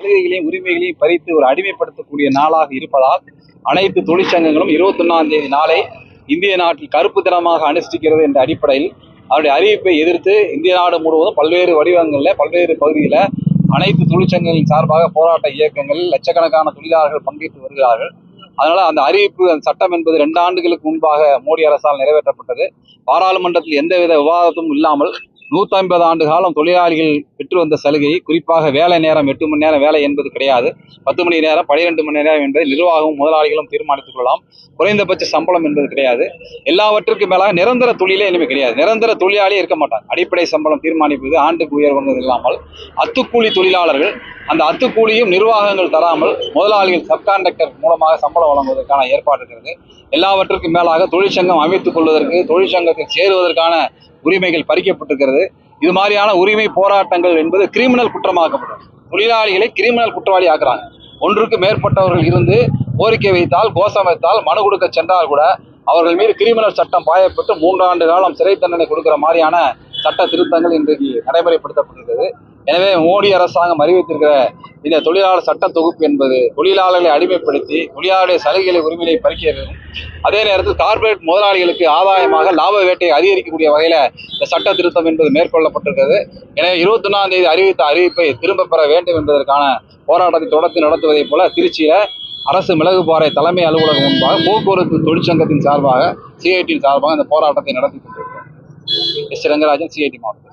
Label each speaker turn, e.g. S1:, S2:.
S1: சலுகைகளையும் உரிமைகளையும் பறித்து ஒரு அடிமைப்படுத்தக்கூடிய நாளாக இருப்பதால் அனைத்து தொழிற்சங்கங்களும் இருபத்தி ஒன்னாம் தேதி நாளை இந்திய நாட்டில் கருப்பு தினமாக அனுஷ்டிக்கிறது என்ற அடிப்படையில் அவருடைய அறிவிப்பை எதிர்த்து இந்திய நாடு முழுவதும் பல்வேறு வடிவங்களில் பல்வேறு பகுதியில் அனைத்து தொழிற்சங்கங்களின் சார்பாக போராட்ட இயக்கங்களில் லட்சக்கணக்கான தொழிலாளர்கள் பங்கேற்று வருகிறார்கள். அதனால் அந்த அறிவிப்பு அந்த சட்டம் என்பது ரெண்டு ஆண்டுகளுக்கு முன்பாக மோடி அரசால் நிறைவேற்றப்பட்டது. பாராளுமன்றத்தில் எந்தவித விவாதத்தும் இல்லாமல் நூத்தி ஐம்பது ஆண்டு காலம் தொழிலாளிகள் பெற்று வந்த சலுகை குறிப்பாக வேலை நேரம் எட்டு மணி நேரம் வேலை என்பது கிடையாது. பத்து மணி நேரம் பனிரெண்டு மணி நேரம் என்பதை நிர்வாகமும் முதலாளிகளும் தீர்மானித்துக் கொள்ளலாம். குறைந்தபட்ச சம்பளம் என்பது கிடையாது. எல்லாவற்றுக்கும் மேலாக நிரந்தர தொழிலே இனிமேல் கிடையாது. நிரந்தர தொழிலாளியே இருக்க மாட்டாங்க அடிப்படை சம்பளம் தீர்மானிப்பது ஆண்டுக்கு உயர்வுங்கிறது இல்லாமல் அத்துக்கூலி தொழிலாளர்கள் அந்த அத்துக்கூலியும் நிர்வாகங்கள் தராமல் முதலாளிகள் சப்கான்ட்ராக்டர் மூலமாக சம்பளம் வழங்குவதற்கான ஏற்பாடு இருக்கிறது. எல்லாவற்றுக்கும் மேலாக தொழிற்சங்கம் அமைத்துக் கொள்வதற்கு தொழிற்சங்கத்தில் சேருவதற்கான உரிமைகள் பறிக்கப்பட்டிருக்கிறது. இது மாதிரியான உரிமை போராட்டங்கள் என்பது கிரிமினல் குற்றமாக்கப்படும். தொழிலாளிகளை கிரிமினல் குற்றவாளி ஆக்குறாங்க. ஒன்றுக்கு மேற்பட்டவர்கள் இருந்து கோரிக்கை வைத்தால் கோஷம் வைத்தால் மனு கொடுக்க சென்றால் கூட அவர்கள் மீது கிரிமினல் சட்டம் பாயப்பட்டு மூன்றாண்டு காலம் சிறை தண்டனை கொடுக்கிற மாதிரியான சட்ட திருத்தங்கள் இன்றைக்கு நடைமுறைப்படுத்தப்பட்டிருக்கிறது. எனவே மோடி அரசாங்கம் அறிவித்திருக்கிற இந்த தொழிலாளர் சட்ட தொகுப்பு என்பது தொழிலாளர்களை அடிமைப்படுத்தி தொழிலாளருடைய சலுகைகளை உரிமையை பறிக்கிறது. அதே நேரத்தில் கார்ப்பரேட் முதலாளிகளுக்கு ஆதாயமாக லாப வேட்டையை அதிகரிக்கக்கூடிய வகையில் இந்த சட்ட திருத்தம் என்பது மேற்கொள்ளப்பட்டிருக்கிறது. எனவே இருபத்தி ஒன்றாம் தேதி அறிவித்த அறிவிப்பை திரும்ப பெற வேண்டும் என்பதற்கான போராட்டத்தை தொடர்ந்து நடத்துவதைப் போல திருச்சியில் அரசு மிளகுபாறை தலைமை அலுவலகம் முன்பாக போக்குவரத்து தொழிற்சங்கத்தின் சார்பாக சிஐடியின் சார்பாக இந்த போராட்டத்தை நடத்தி கொண்டிருக்கிறோம் எஸ். ரங்கராஜன் சிஐடி மாவட்டம்.